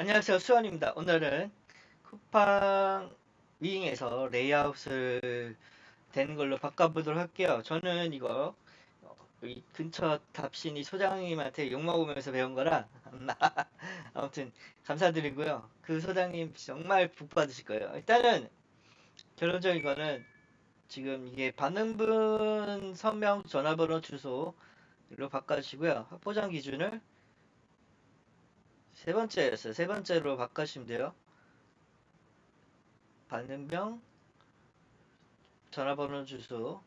안녕하세요. 수원입니다. 오늘은 쿠팡 위잉에서 레이아웃을 되는 걸로 바꿔보도록 할게요. 저는 이거 어, 이 근처 답신이 소장님한테 욕먹으면서 배운 거라 아무튼 감사드리고요. 그 소장님 정말 복 받으실 거예요. 일단은 결론적인 거는 지금 이게 반응분 서명 전화번호 주소로 바꿔주시고요. 확보장 기준을 세 번째였어요. 세 번째로 바꾸시면 돼요. 받는 병 전화번호 주소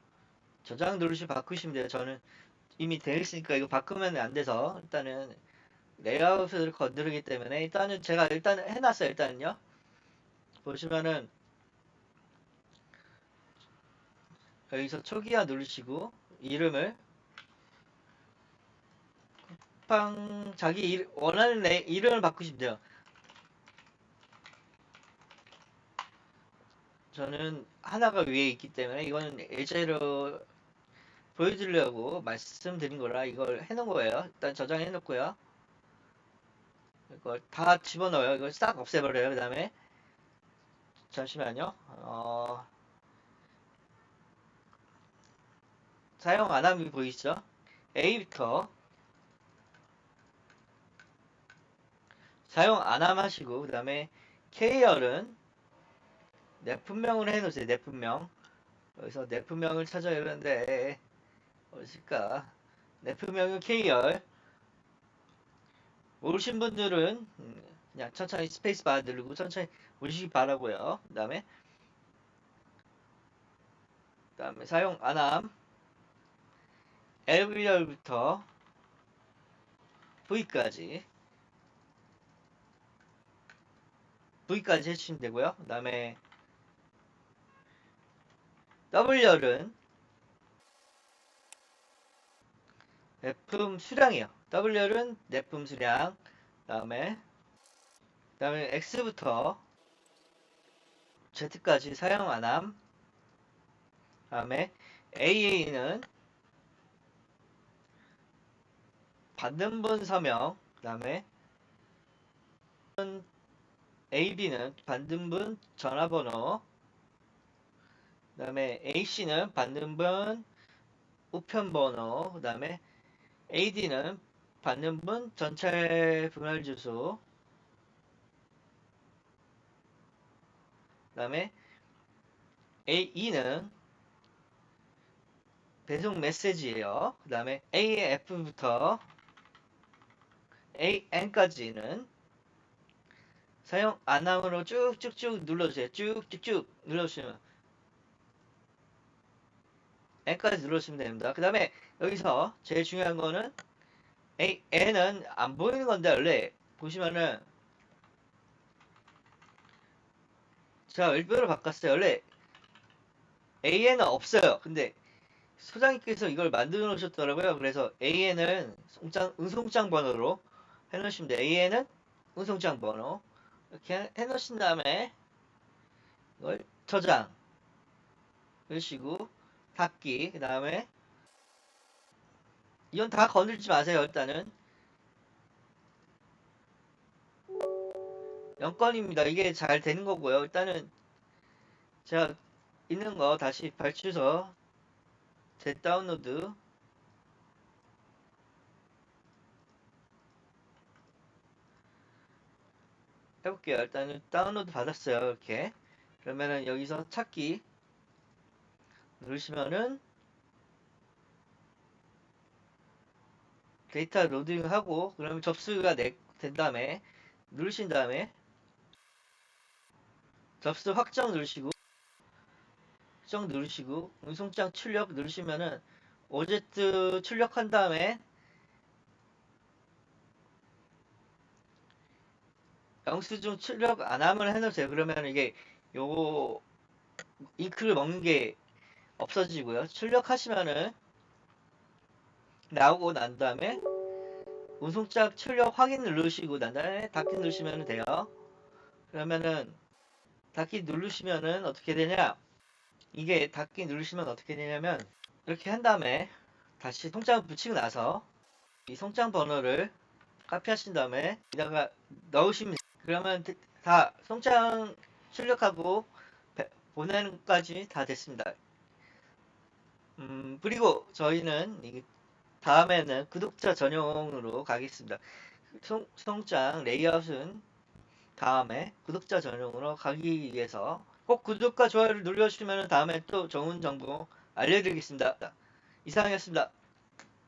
저장 누르시 바꾸시면 돼요. 저는 이미 되어 있으니까 이거 바꾸면 안 돼서 일단은 레이아웃을 건드리기 때문에 일단은 제가 일단 해놨어요. 일단은요. 보시면은 여기서 초기화 누르시고 이름을 쿠팡 자기 일- 원하는 내 이름을 바꾸시면 돼요. 저는 하나가 위에 있기 때문에 이거는 예제로 보여드리려고 말씀드린 거라 이걸 해놓은 거예요. 일단 저장해 놓고요. 이걸 다 집어넣어요. 이걸 싹 없애버려요. 그 다음에 잠시만요. 어, 사용 안 하면 보이시죠? A부터 사용 안 함 하시고 그 다음에 K열은 내품명으로 해놓으세요. 내품명. 여기서 내품명을 찾아야 되는데 어딜까? 내품명은 K열. 모르신 분들은 음, 그냥 천천히 스페이스 바 누르고 천천히 보시기 바라고요. 그 다음에 그 다음에 사용 안함. L열부터 V까지 V까지 해주시면 되고요. 그 다음에 W열은 내품 수량이요. W열은 내품 수량. 그 다음에 그 다음에 X부터 Z까지 사용 안함. 그 다음에 AA는 받는 분 서명. 그 다음에 AB는 받는 분 전화번호. 그 다음에 AC는 받는 분 우편번호. 그 다음에 AD는 받는 분 전체 분할 주소. 그 다음에 AE는 배송 메시지예요. 그 다음에 AF부터 AN까지는 사용 안 함으로 쭉쭉쭉 눌러주세요. 쭉쭉쭉 눌러주시면 N까지 눌러주시면 됩니다. 그 다음에 여기서 제일 중요한 거는 A, N은 안 보이는 건데 원래 보시면은 제가 일부러 바꿨어요. 원래 AN은 없어요. 근데 소장님께서 이걸 만들어 놓으셨더라고요. 그래서 AN은 송장, 응송장 번호로 해놓으시면 돼요. AN은 응송장 번호 이렇게 해놓으신 다음에 이걸 저장 그러시고 닫기 그 다음에 이건 다 건들지 마세요 일단은. 영건입니다. 이게 잘 되는 거고요. 일단은 제가 있는 거 다시 발주서 재다운로드 해볼게요. 일단은 다운로드 받았어요 이렇게. 그러면은 여기서 찾기 누르시면은 데이터 로딩하고 그러면 접수가 내- 된 다음에 누르신 다음에 접수 확정 누르시고 확정 누르시고 운송장 출력 누르시면은 오제트 출력한 다음에 영수증 출력 안 하면 해놓으세요. 그러면 이게 요거 잉크를 먹는 게 없어지고요. 출력하시면은 나오고 난 다음에 운송장 출력 확인 누르시고 난 다음에 닫기 누르시면 돼요. 그러면은 닫기 누르시면은 어떻게 되냐? 이게 닫기 누르시면 어떻게 되냐면 이렇게 한 다음에 다시 송장을 붙이고 나서 이 송장 번호를 카피하신 다음에 여기다가 넣으시면 그러면 드- 다 송장 출력하고 배- 보내는 것까지 다 됐습니다. 음, 그리고 저희는 이 다음에는 구독자 전용으로 가겠습니다. 송, 송장 레이아웃은 다음에 구독자 전용으로 가기 위해서 꼭 구독과 좋아요를 눌러주시면 다음에 또 좋은 정보 알려드리겠습니다. 이상이었습니다.